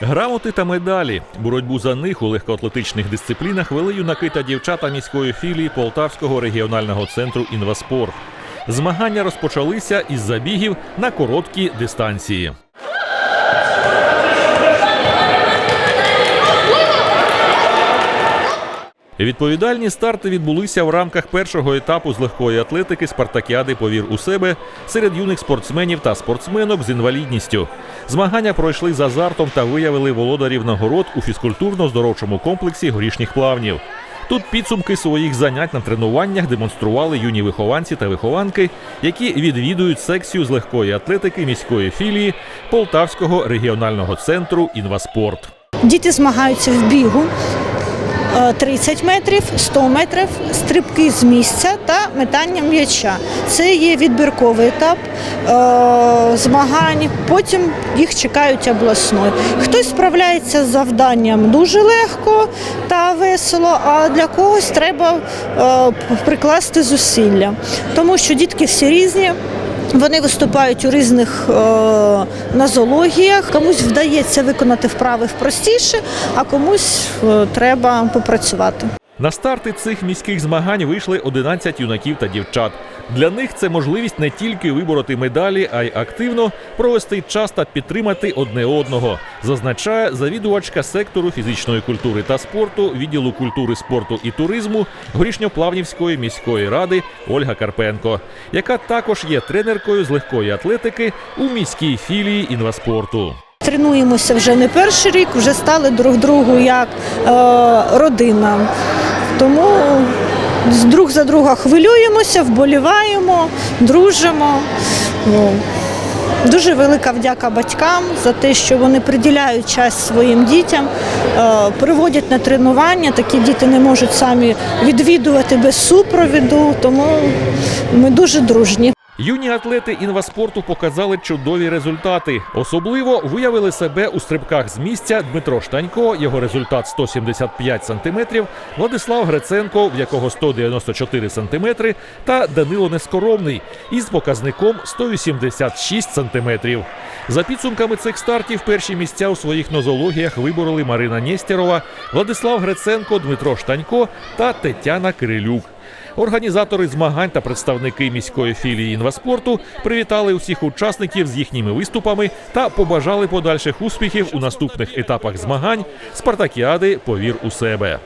Грамоти та медалі. Боротьбу за них у легкоатлетичних дисциплінах вели юнаки та дівчата міської філії Полтавського регіонального центру Інваспорт. Змагання розпочалися із забігів на короткі дистанції. Відповідальні старти відбулися в рамках першого етапу з легкої атлетики Спартакіади Повір у себе серед юних спортсменів та спортсменок з інвалідністю. Змагання пройшли з азартом та виявили володарів нагород у фізкультурно-здоровчому комплексі горішніх плавнів. Тут підсумки своїх занять на тренуваннях демонстрували юні вихованці та вихованки, які відвідують секцію з легкої атлетики міської філії Полтавського регіонального центру Інваспорт. Діти змагаються в бігу 30 метрів, 100 метрів, стрибки з місця та метання м'яча. Це є відбірковий етап е, змагань. Потім їх чекають обласною. Хтось справляється з завданням дуже легко та весело, а для когось треба е, прикласти зусилля, тому що дітки всі різні. Вони виступають у різних е, нозологіях. Комусь вдається виконати вправи простіше, а комусь е, треба попрацювати. На старти цих міських змагань вийшли 11 юнаків та дівчат. Для них це можливість не тільки вибороти медалі, а й активно провести час та підтримати одне одного, зазначає завідувачка сектору фізичної культури та спорту відділу культури, спорту і туризму Горішньоплавнівської міської ради Ольга Карпенко, яка також є тренеркою з легкої атлетики у міській філії інваспорту. Тренуємося вже не перший рік, вже стали друг другу як е, родина. Тому друг за друга хвилюємося, вболіваємо, дружимо. Ну, Дуже велика вдяка батькам за те, що вони приділяють час своїм дітям, е, приводять на тренування. Такі діти не можуть самі відвідувати без супровіду, тому ми дуже дружні. Юні атлети інваспорту показали чудові результати. Особливо виявили себе у стрибках з місця Дмитро Штанько, його результат 175 сантиметрів, Владислав Гриценко, в якого 194 сантиметри, та Данило Нескоромний із показником 186 сантиметрів. За підсумками цих стартів перші місця у своїх нозологіях вибороли Марина Нєстєрова, Владислав Гриценко, Дмитро Штанько та Тетяна Кирилюк. Організатори змагань та представники міської філії інваспорту привітали усіх учасників з їхніми виступами та побажали подальших успіхів у наступних етапах змагань Спартакіади Повір у себе.